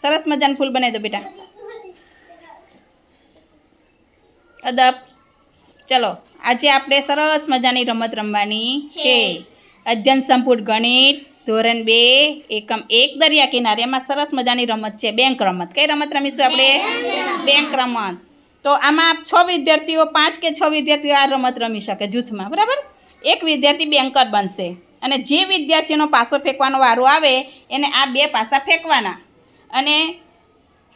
સરસ મજાનું ફૂલ બનાવી દો બેટા. અદબ. ચલો આજે આપણે સરસ મજાની રમત રમવાની છે. અજ્જન સંપુટ ગણિત ધોરણ બે એકમ એક દરિયા કિનારે. એમાં સરસ મજાની રમત છે. બેંક રમત. કઈ રમત રમીશું આપણે? બેંક રમત. તો આમાં છ વિદ્યાર્થીઓ પાંચ કે છ વિદ્યાર્થીઓ આ રમત રમી શકે જૂથમાં. બરાબર? એક વિદ્યાર્થી બેંકર બનશે. અને જે વિદ્યાર્થીનો પાસો ફેંકવાનો વારો આવે એને આ બે પાસા ફેંકવાના. અને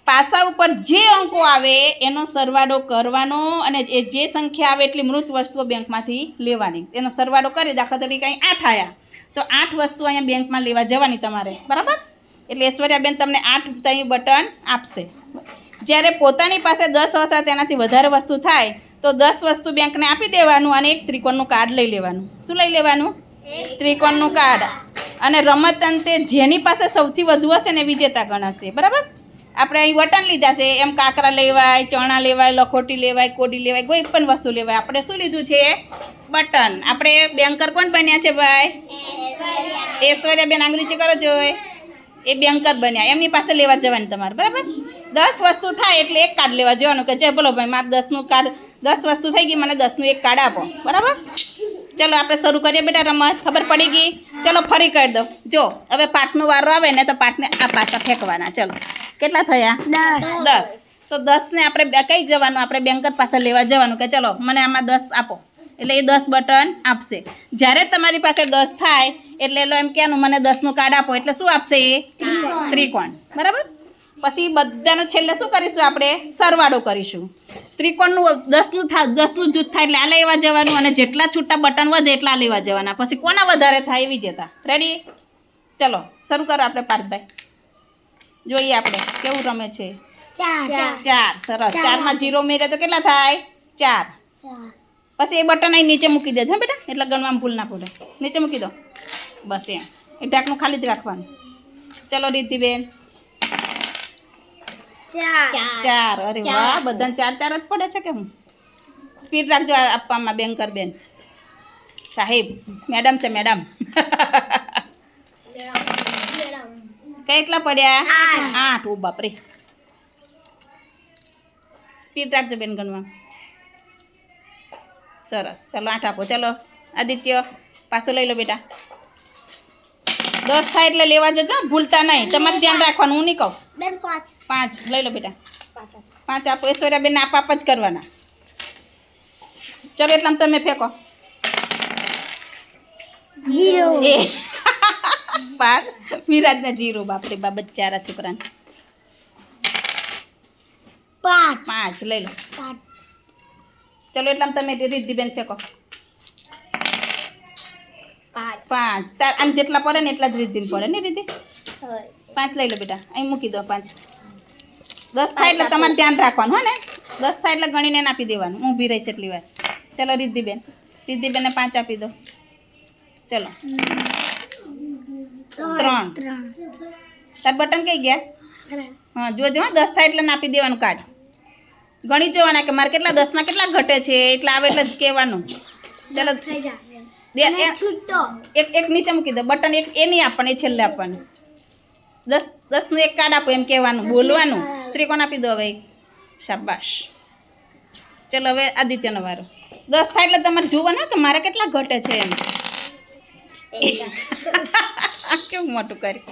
પાસા ઉપર જે અંકો આવે એનો સરવાળો કરવાનો અને એ જે સંખ્યા આવે એટલી મૃત વસ્તુઓ બેંકમાંથી લેવાની. એનો સરવાળો કરી દાખલા તરીકે અહીં આઠ આવ્યા તો આઠ વસ્તુ અહીંયા બેંકમાં લેવા જવાની તમારે. બરાબર? એટલે ઐશ્વર્યાબેન તમને આઠ ત્યાં બટન આપશે. જ્યારે પોતાની પાસે દસ અથવા તેનાથી વધારે વસ્તુ થાય તો દસ વસ્તુ બેંકને આપી દેવાનું અને એક ત્રિકોણનું કાર્ડ લઈ લેવાનું. શું લઈ લેવાનું? ત્રિકોણનું કાર્ડ. અને રમત અંતે જેની પાસે સૌથી વધુ હશે ને વિજેતા ગણાશે બરાબર? આપણે અહીં વટન લીધા છે, એમ કાંકરા લેવાય, ચણા લેવાય, લખોટી લેવાય, કોડી લેવાય, કોઈ પણ વસ્તુ લેવાય. આપણે શું લીધું છે? બટન. આપણે બેંકર કોણ બન્યા છે ભાઈ? ઐશ્વર્યાબેન, આંગળી કરો જોઈ. એ બેંકર બન્યા. એમની પાસે લેવા જવાનું તમારે, બરાબર? દસ વસ્તુ થાય એટલે એક કાર્ડ લેવા જવાનું કે જે બોલો ભાઈ, મારે દસનું કાર્ડ, દસ વસ્તુ થઈ ગઈ, મને દસનું એક કાર્ડ આપો, બરાબર? ચલો આપણે શરૂ કરીએ બેટા રમત ખબર પડી ગઈ? ચલો ફરી કરી દો જો હવે પાઠનો વારો આવે ને તો પાઠને આ પાછા ફેંકવાના. ચલો કેટલા થયા? દસ. તો દસને આપણે કઈ જવાનું? આપણે બેંકર પાસે લેવા જવાનું કે ચલો મને આમાં દસ આપો. એટલે એ દસ બટન આપશે. જ્યારે તમારી પાસે દસ થાય એટલે એલો એમ કહેવાનું મને દસનું કાર્ડ આપો. એટલે શું આપશે એ? ત્રિકોણ. બરાબર? પછી બધાનો છેલ્લે શું કરીશું આપણે? સરવાળો કરીશું. ત્રિકોણનું દસનું થાય દસનું જૂથ થાય એટલે આ લેવા જવાનું અને જેટલા છૂટા બટન વધે એટલા લેવા જવાના. પછી કોના વધારે થાય એવી જતા. રેડી ચલો શરૂ કરો આપણે પાર્થભાઈ. જોઈએ આપણે કેવું રમે છે? ચાર. સરસ. ચારમાં જીરો મેરે તો કેટલા થાય? ચાર. પછી એ બટન અહીં નીચે મૂકી દેજો હો બેટા. એટલે ગણવામાં ભૂલ ના પડે. નીચે મૂકી દો. બસ એમ. એ ઢાંકણું ખાલી જ રાખવાનું. ચલો રીતિબેન. ચાર. અરે વાહ બધાને ચાર ચાર જ પડે છે કે હું? સ્પીડ રાખજો આપવામાં બેંકર બેન. સાહેબ મેડમ છે મેડમ. કેટલા પડ્યા? આઠ. ઓ બાપરે. સ્પીડ રાખજો બેન ગણવા. સરસ. ચલો આઠ આપો. ચલો આદિત્ય પાછો લઈ લો બેટા. દસ થાય એટલે લેવા જજો ભૂલતા નહીં. તમારે ધ્યાન રાખવાનું હું નહીં કહું. પાંચ. પાંચ. લઈ લો બેટા. પાંચ આપો. ઐશ્વર્યા બેન આપ આપ જ કરવાના. ચલો એટલામાં તમે ફેંકો. એ. વિરાજના વિરાજને જીરો. બાપરે બા બચ્ચારા છોકરાને. પાંચ. પાંચ. લઈ લો. પાંચ. ચલો એટલામાં તમે રિદ્ધિબેન ફેંકો. પાંચ. પાંચ. તાર આમ જેટલા પડે ને એટલા જ રિદ્ધિને પડે. ને રિદ્ધિ? પાંચ લઈ લો બેટા. અહીં મૂકી દો પાંચ. દસ થાય એટલે તમારે ધ્યાન રાખવાનું હો ને? દસ થાય એટલે ગણીને આપી દેવાનું. હું ઊભી રહીશ એટલી વાર. ચલો રિદ્ધિબેન. રિદ્ધિબેનને પાંચ આપી દો. ચલો. ત્રણ. તાર બટન કઈ ગયા? હા જોજો હા. દસ થાય એટલે નાપી દેવાનું કાર્ડ. ગણી જોવાના કે મારે કેટલા દસમાં કેટલા ઘટે છે? એટલે આવે એટલે જ કહેવાનું. ચલો. એક એક નીચે મૂકી દો. બટન એક એ નહીં આપવાનું એ છેલ્લે આપવાનું. દસ દસનું એક કાર્ડ આપો એમ કહેવાનું બોલવાનું. ત્રિકોણ આપી દો હવે. શાબાશ. ચલો હવે આદિત્યનો વારો. દસ થાય એટલે તમારે જોવાનું કે મારે કેટલા ઘટે છે એમ. કેવું મોટું કરી.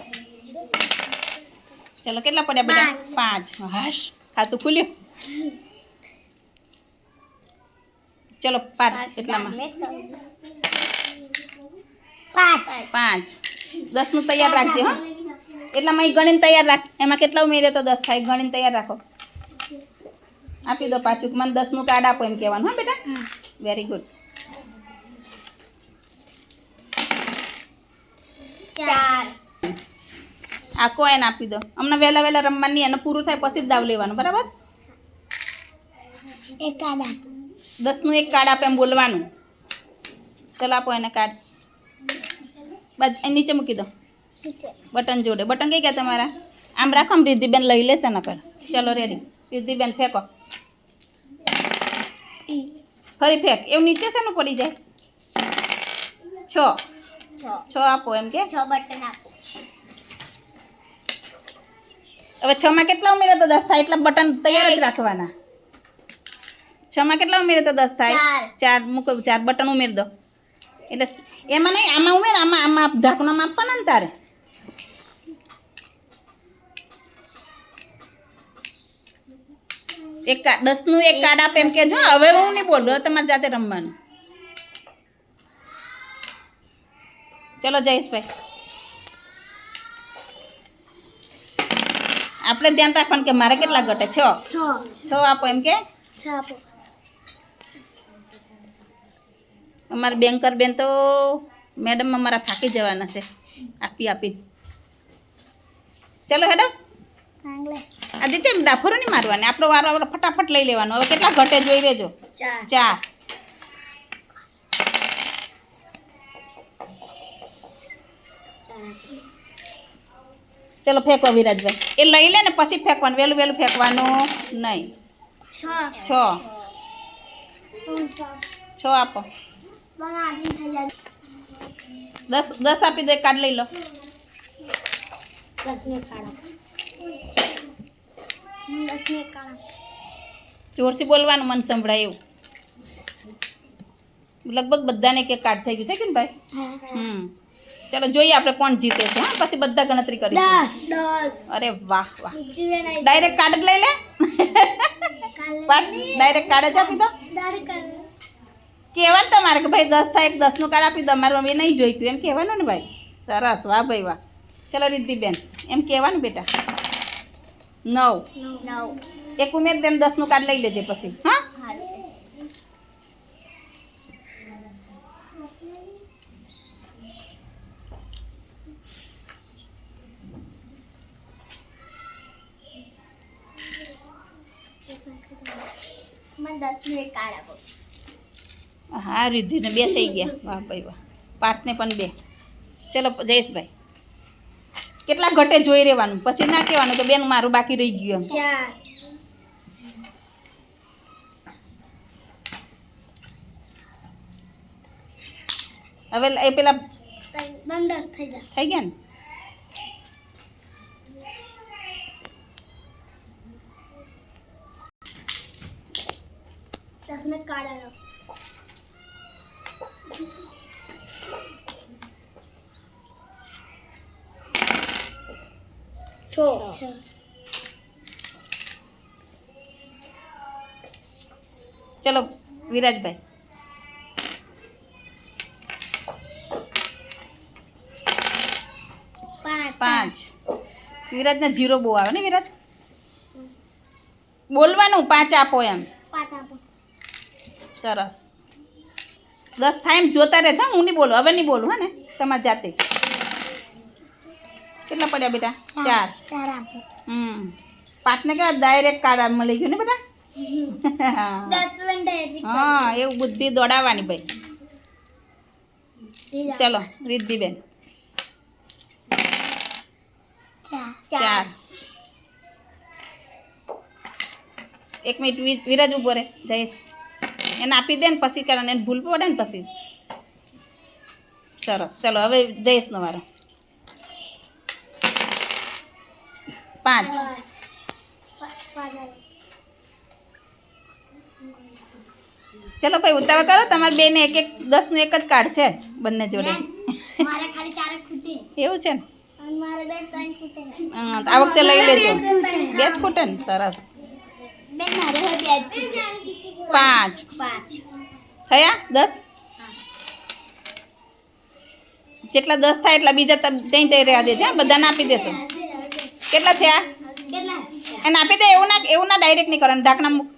ચલો કેટલા પડ્યા બધા? પાંચ. હાશ. ખાતું ખુલ્યું? ચલો પાંચ એટલામાં. પાંચ. દસનું તૈયાર રાખજે હા. એટલામાં એ ગણીને તૈયાર રાખ. એમાં કેટલા ઉમેરે તો દસ થાય. ગણીને તૈયાર રાખો. આપી દો પાછું. મને દસનું કાર્ડ આપો એમ કહેવાનું. હા બેટા? વેરી ગુડ આખો એને આપી દો. અમને વહેલા વહેલા રમવાની એને પૂરું થાય પછી જ દાવ લેવાનું. બરાબર? દસનું એક કાર્ડ આપે એમ બોલવાનું. ચલો આપો એને કાર્ડ. બસ નીચે મૂકી દો. બટન જોડે. બટન કઈ ગયા તમારા? આમ રાખો આમ રિદ્ધિબેન લઈ લેશે ને પર ચલો રેડી રિદ્ધિબેન ફેંકો. ફરી ફેંક. એવું નીચે છે ને પડી જાય? છ. છ આપો એમ કે? છ બટન આપો. હવે છમાં કેટલા ઉમેરે તો દસ થાય? એટલા બટન તૈયાર જ રાખવાના. છમાં કેટલા ઉમેરે તો દસ થાય? ચાર. ચાર મૂકો ચાર બટન ઉમેર દો. એટલે એમાં નહીં આમાં ઉમેર આમાં આમાં ઢાંકણામાં આપવાના ને તારે? એક દસનું એક કાર્ડ આપે એમ કે જો હવે હું નહીં બોલું તમારે જાતે રમવાનું. ચલો જયેશભાઈ આપણે ધ્યાન રાખવાનું કે મારે કેટલા ઘટે? છ. છ. આપો એમ કે? અમારે બેંકર બેન તો મેડમ અમારા થાકી જવાના છે. આપી આપી. ચલો હેડો. આંગલે આદિત્ય ડાફરો નહીં મારવાની આપણો વારો આપણે ફટાફટ લઈ લેવાનો. હવે કેટલા ઘટે જોઈ લેજો. ચાર. ચલો ફેંકો વિરાજભાઈ. એ લઈ લે ને પછી ફેંકવાનું વહેલું વહેલું ફેંકવાનું. નહીં. છ. છ. આપો. દસ દસ આપી દો કાર્ડ લઈ લો. જોરથી બોલવાનું મન સંભળાય. એવું લગભગ બધાને એક કાર્ડ થઈ ગયું થઈ ગયું ને ભાઈ? હમ. ચલો જોઈએ આપણે કોણ જીતે છે હા? પછી બધા ગણતરી દસ. અરે વાહ વાહ. ડાયરેક્ટ કાર્ડ જ લઈ લે. ડાયરેક્ટ કાર્ડ જ આપી દો. કહેવાનું તમારે કે ભાઈ દસ થાય એક દસનું કાર્ડ આપી દો. મારું મમ્મી નહીં જોઈતું. એમ કહેવાનું ને ભાઈ? સરસ. વાહ ભાઈ વાહ. ચલો રિદ્ધિબેન એમ કહેવાનું બેટા. નવ. એક ઉમેર ને દસનું કાર્ડ લઈ લેજે પછી. હા? હા રિદ્ધિને બે થઈ ગયા. વાહ ભાઈ વાહ. પાર્થને પણ બે. ચલો જયેશભાઈ. કેટલા ઘટે જોઈ રહેવાનું? પછી ના કહેવાનું કે બેન મારું બાકી રહી ગયું એમ. હવે એ પેલા થઈ ગયા ને? દસ છ. ચલો વિરાજભાઈ. પાંચ. વિરાજને જીરો બહુ આવે ને વિરાજ? બોલવાનું પાંચ આપો એમ. સરસ. દસ થાય એમ જોતા રહેજો હું નહીં બોલું. હવે નહીં બોલું હે ને? તમારી જાતે. પડ્યા બેટા? ચાર હમ. પાંચને કેવા ડાયરેક્ટ કાર્ડ મળી ગયું ને બેટા? હા એવું બુદ્ધિ દોડાવવાની ભાઈ. ચલો રિદ્ધિબેન. ચાર. એક મિનિટ વિરજ ઊભો રે. જયેશ. એને આપી દે ને પછી કરવાનું એને ભૂલ પડે ને પછી. સરસ. ચલો હવે જયેશનો વારો. પાંચ. ચલો ભાઈ ઉતાવળ કરો. તમારે બેને એક એક દસનું એક જ કાર્ડ છે બંને જોડે. એવું છે ને? આ વખતે લઈ લેજો. બે જ ખૂટે ને? સરસ. પાંચ. થયા? દસ? જેટલા દસ થાય એટલા બીજા ત્યાં ત્યાં રહેવા દેજો? બધાને આપી દેશો. કેટલા થયા? એને આપી દે, એવું ના એવું ના ડાયરેક્ટ નહીં કરવાનું ઢાંકણા મૂક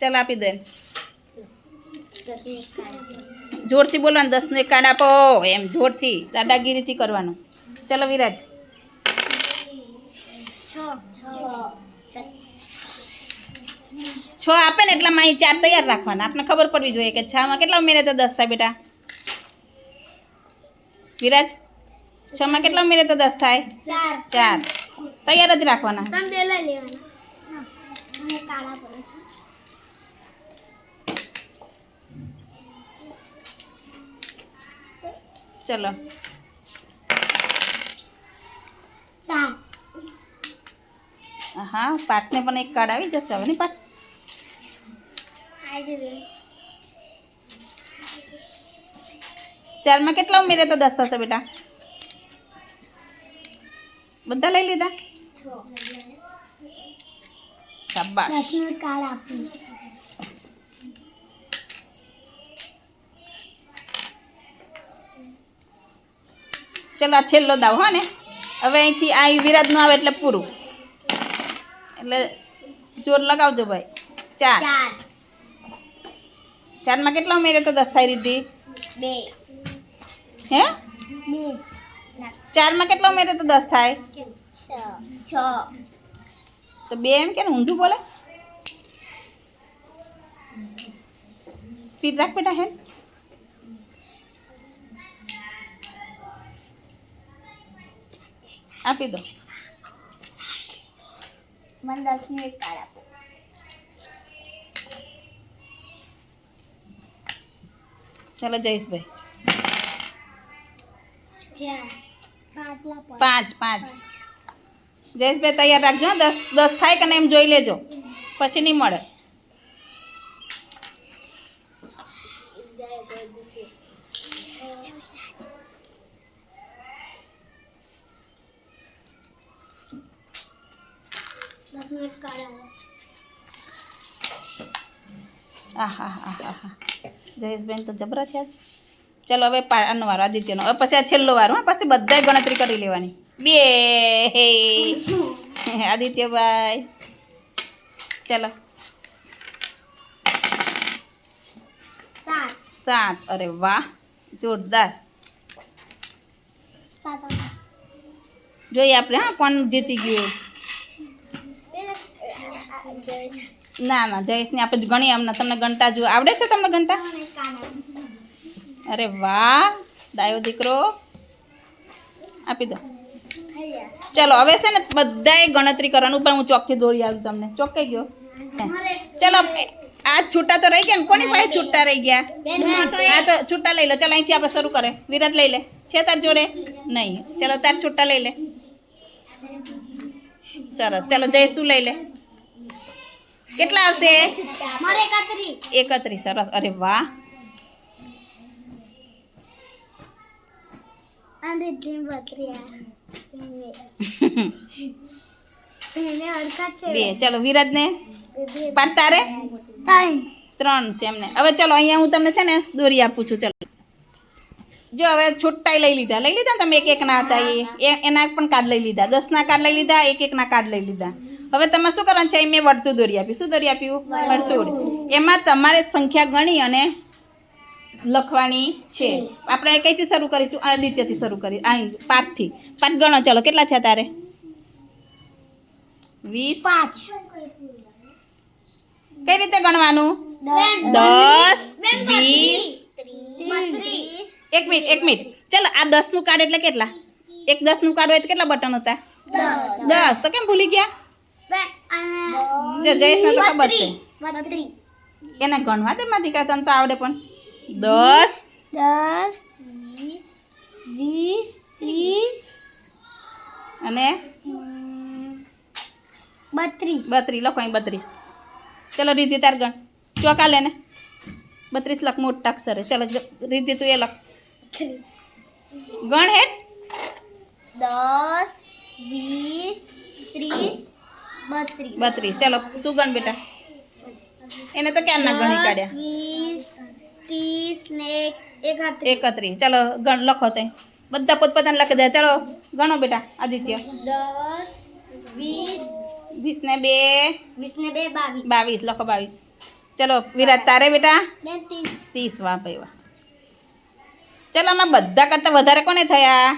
ચાલ આપી દે. જોરથી બોલવાનું, દસનું એક કાર્ડ આપો. એમ જોરથી, દાદાગીરીથી કરવાનું. ચલો વિરાજ. છ છ છ આપે ને એટલામાં અહીં ચાર તૈયાર રાખવાના. આપણે ખબર પડવી જોઈએ કે છમાં કેટલા ઉમેરે તો દસ થાય બેટા? વિરાજ છમાં કેટલા ઉમેરે તો દસ થાય? ચાર. ચાર. તૈયાર જ રાખવાના. ત્રણ બે લઈ લેવાના. હા. મને કાળા પડે ચલો. ચાર. હા પાઠને પણ એક કાર્ડ આવી જશે હવે નહીં પાઠ આજે બે ચારમાં કેટલા ઉમેરે તો દસ થશે બેટા. બધા લઈ લીધા? શાબાશ. ચલો આ છેલ્લો દાવ હો ને. હવે અહીંથી આ વિરાજનું આવે એટલે પૂરું. એટલે જોર લગાવજો ભાઈ. ચાર. ચારમાં કેટલા ઉમેરે તો દસ થાય રીધી બે હે બે ચારમાં કેટલા ઉમેરે તો દસ થાય છ છ તો બે એમ કે ને ઊંધું બોલે સ્પીડ રાખ બેટા હે આપી દો મને દસનું એક કાર્ડ આપો ચાલો જયેશભાઈ. પાંચ પાંચ. જયેશભાઈ તૈયાર રાખજો દસ દસ થાય કે એમ જોઈ લેજો. પછી નહીં મળે. એક કાર્ડ આહા હા હા હા જયેશભાઈ તો જબરા છે ચલો હવે પાનો વારો આદિત્યનો. હવે પછી આ છેલ્લો વારો હા પછી બધાય ગણતરી કરી લેવાની. બે. હે. આદિત્યભાઈ. ચલો. સાત. સાત. અરે વાહ જોરદાર. જોઈએ આપણે હા કોણ જીતી ગયું. ના ના, જયેશને આપણે ગણીએ અમને તમને ગણતા જો આવડે છે તમને ગણતા? અરે વાહ ડાયો દીકરો. આપી દો. ચલો, હવે છે ને બધાએ ગણતરી કરવાનું. ઉપર હું ચોકથી દોડી આવ્યું તમને. ચોકાઈ ગયો? ચલો, આ છૂટા તો રહી ગયા ને? કોની પાસે છૂટા રહી ગયા? આ તો છૂટા લઈ લો. ચાલ, અહીંથી આપણે શરૂ કરે. વિરાટ લઈ લે. છે તાર જોડે? નહીં. ચલો, તાર છૂટા લઈ લે. સરસ. ચલો, જયેશ તું લઈ લે. કેટલા આવશે? મારે એકત્રીસ. એકત્રીસ સરસ. અરે વાહ. અને ધીમ બત્રીયા એને હરકત છે. બે. ચલો વિરાજને? પાડ તારે ત્રણ. ત્રણ છે એમને. હવે ચલો અહીંયા હું તમને છે ને દોરી આપું છું. ચલો. જો હવે છૂટાઈ લઈ લીધા. લઈ લીધા ને તમે? એક એકના હતા એ. એ- એના પણ કાર્ડ લઈ લીધા. દસના કાર્ડ લઈ લીધા એક એકના કાર્ડ લઈ લીધા. હવે તમારે શું કરવાનું છે? મેં વર્તુળ દોરી આપ્યું. શું દોરી આપ્યું? વર્તુળ એમાં તમારે સંખ્યા ગણી અને લખવાની છે. આપણે કઈથી શરૂ કરીશું? આદિત્યથી શરૂ કરી અહીં પાંચથી પાંચ ગણો. ચલો કેટલા થયા તારે? વીસ. પાંચ. કઈ રીતે ગણવાનું? દસ. વીસ. એક મિનિટ એક મિનિટ. ચાલો આ દસનું કાર્ડ એટલે કેટલા? એક દસનું કાર્ડ હોય તો કેટલા બટન હતા? દસ. તો કેમ ભૂલી ગયા? અને જયેશને તો ખબર છે. એને ગણવા દે દીકરા તને તો આવડે પણ. દસ. દસ વીસ વીસ ત્રીસ. અને? બત્રીસ. બત્રીસ લખો અહીં બત્રીસ. ચલો રીધી તાર ગણ. ચોકા લે ને. બત્રીસ લખ મોટા અક્ષરે. ચલો રીધી તું એ લખ. ગણ હેડ. દસ વીસ ત્રીસ. બત્રીસ. ચાલો તું ગણ બેટા. એને તો ક્યાં ના ગણી કાઢ્યા? એકત્રીસ. ચાલો ગણ લખો તે. બધા પોતપોતાને લખી દે. ચલો ગણો બેટા આદિત્ય. દસ વીસ. વીસ ને બે. વીસ ને બે બાવીસ. બાવીસ લખો બાવીસ. ચલો વિરાટ તારે બેટા? ત્રીસ ત્રીસ વાહ ભાઈ વાહ. ચલો આમાં બધા કરતાં વધારે કોને થયા?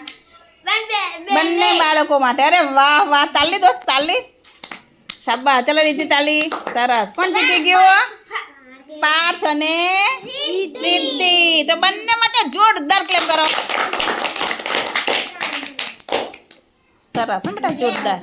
બંને. બાળકો માટે. અરે વાહ વાહ તાલી દોસ્ત તાલી. શાબા ચાલો રીતિ તાલી. સરસ. કોણ જીતી ગયો? પાર્થ અને રીતિ. તો બંને માટે જોરદાર ક્લેમ કરો. સરસ બેટા, જોરદાર.